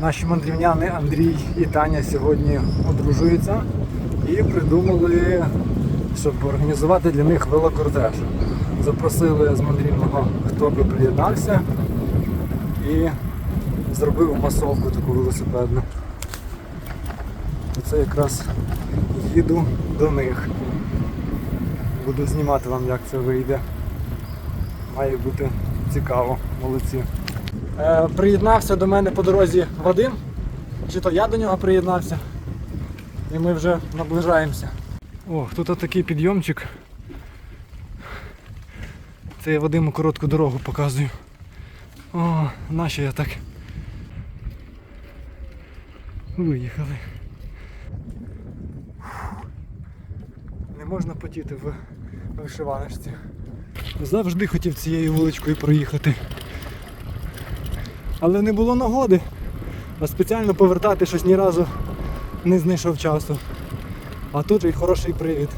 Наші мандрівняни Андрій і Таня сьогодні одружуються і придумали, щоб організувати для них велокортеж. Запросили з мандрівного, хто би приєднався і зробив масовку таку велосипедну. Оце якраз їду до них. Буду знімати вам, як це вийде. Має бути цікаво, молодці. Е, приєднався до мене по дорозі Вадим. Чи то я до нього приєднався. І ми вже наближаємося. О, тут такий підйомчик. Це я Вадиму коротку дорогу показую. О, нащо я так. Виїхали. Не можна потіти в вишиваночці. Завжди хотів цією вуличкою проїхати. Але не було нагоди. А спеціально повертати щось ні разу не знайшов часу. А тут й хороший привід.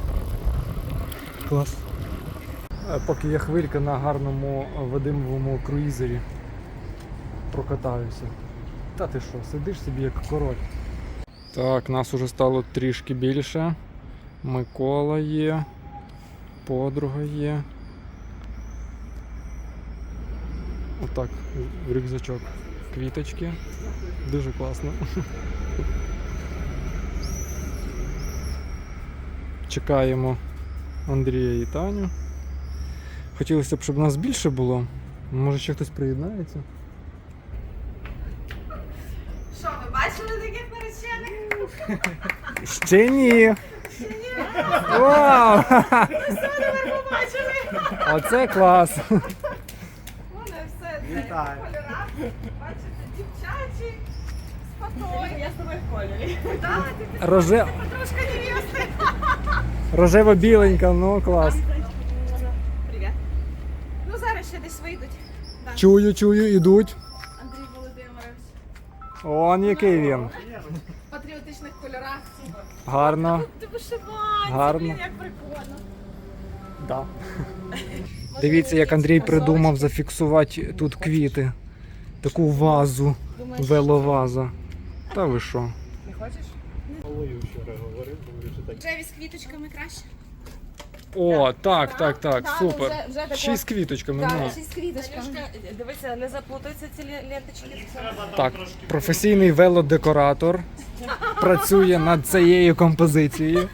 Клас. Е, Поки є хвилька на гарному Вадимовому круїзері. Прокатаюся. Та ти що, сидиш собі як король. Так, нас уже стало трішки більше. Микола є, подруга є. Отак, в рюкзачок. Квіточки. Дуже класно. Чекаємо Андрія і Таню. Хотілося б, щоб нас більше було. Може ще хтось приєднається? Що, ви бачили таких наречених? Ще ні. Ще ні. Вау! Побачили. Оце клас. Кольора. Бачите, дівчачі, спокійні. Я з тобою в кольорі. Так, ти Роже... подружка невести. Рожево-біленька, ну клас. Привіт. Ну зараз ще десь вийдуть. Чую, чую, ідуть. Андрій Володимирович. Он який він. В патріотичних кольорах. Гарно. Ти вишиванці, Гарно. блін, як прикольно. Да. Дивіться, як Андрій придумав зафіксувати тут квіти. Таку вазу, веловаза. Та ви що? Не хочеш? Рожеві з квіточками краще. О, так, так, так, ну, супер. вже- вже Ще й з квіточками. Так, ну. ще й з квіточками. Дивися, не заплутаються ці ленточки. Так, професійний велодекоратор працює над цією композицією.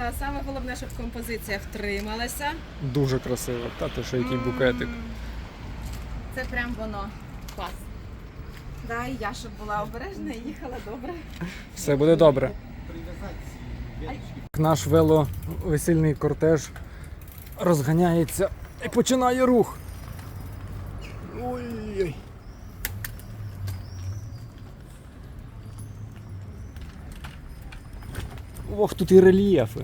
Да, саме головне, щоб композиція втрималася. Дуже красиво. Та ти що який букетик. Це прям воно. Клас. Да, і я щоб була обережна і їхала добре. Все буде добре. Наш веловесільний кортеж розганяється і починає рух. Ой-ой. Ох, тут і рельєфи.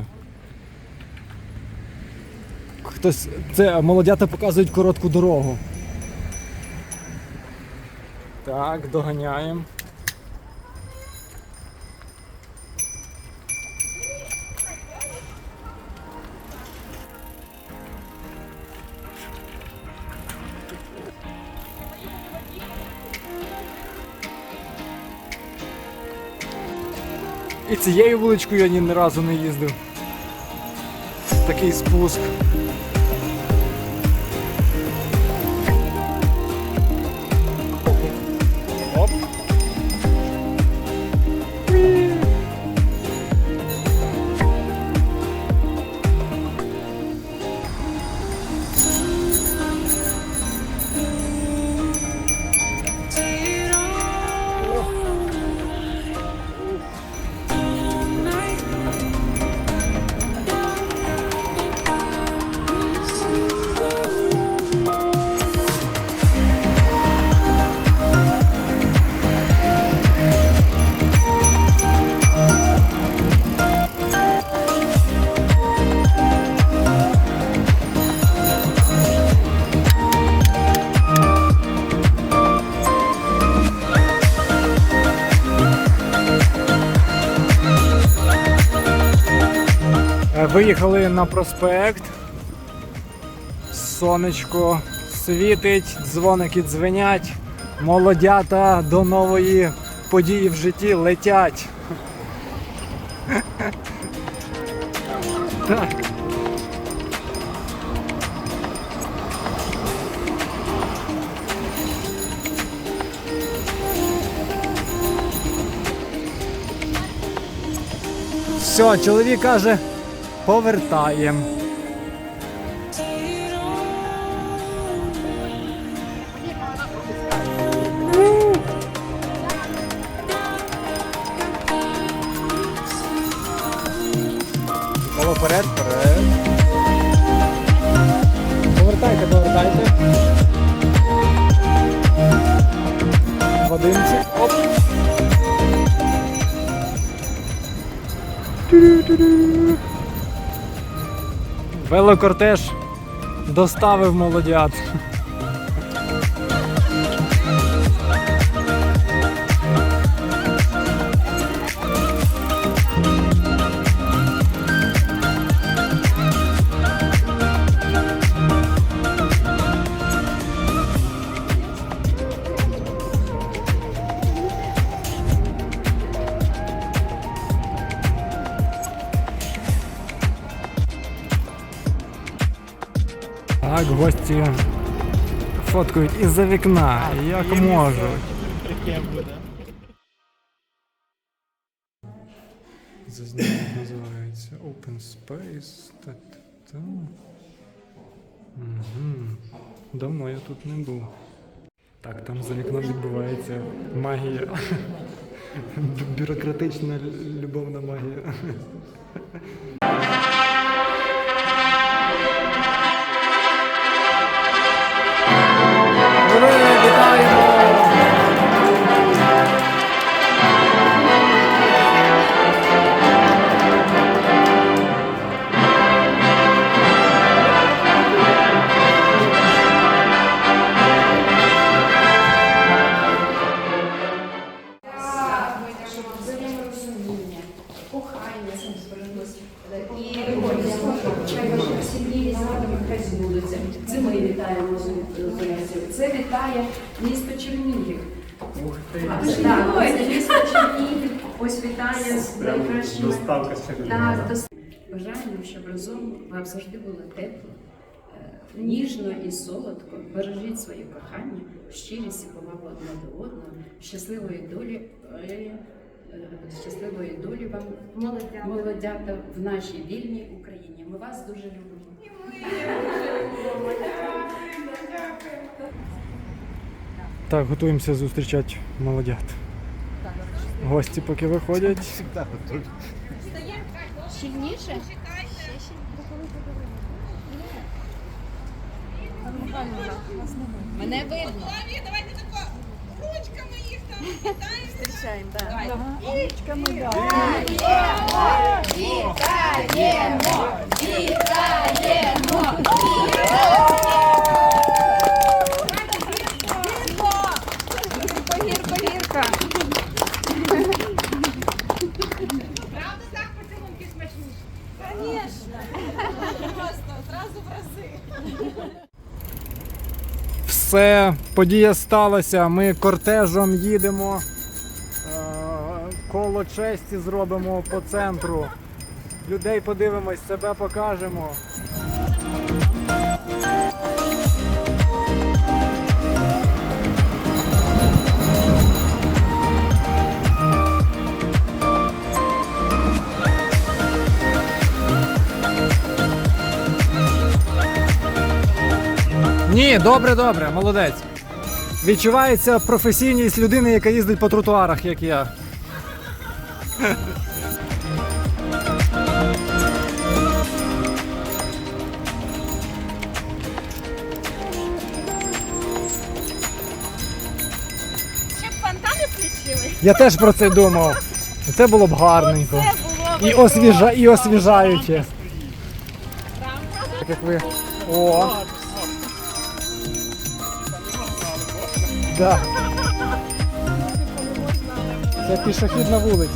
Хтось. Це молодята показують коротку дорогу. Так, доганяємо. І цією вуличкою я ні разу не їздив. Такий спуск. Виїхали на проспект. Сонечко світить, дзвоники дзвенять. Молодята до нової події в житті летять. Так. Все, чоловік каже, повертаємо. Вперед, вперед. Повертайте, повертайте. Вадимчик. Оп. Тю-дю-дю-дю. Велокортеж доставив молодят. Так, гості фоткають із-за вікна, як можуть. Зазнак називається Open Space. Та-та-та. Мгм. Давно я тут не був. Так, там за вікном відбувається магія. Бюрократична любовна магія. Місто Чернігів. Ух ти! Так, це місто Чернігів. Ось вітає з найкращими. Доставка з Так, дос- Бажаємо, щоб разом вам завжди було тепло, е, ніжно і солодко. Бережіть своє кохання, щирість і повагу одне до одного, щасливої долі, е, е, щасливої долі вам, молодята, в нашій вільній Україні. Ми вас дуже любимо. Так, готуємося зустрічати молодят. Гості поки виходять. Мене видно. Давайте тако ручками їх там вітаємо. Зустрічаємо, так. Правда Все, подія сталася. Ми кортежом їдемо. е, Коло честі зробимо по центру. Людей подивимось, себе покажемо. Ні, добре, добре, молодець. Відчувається професійність людини, яка їздить по тротуарах, як я. Щоб фонтани включили. Я теж про це думав. Це було б гарненько. І, освіжа... і освіжаюче. Так як ви. О! Да. Це пішохід на вулиця.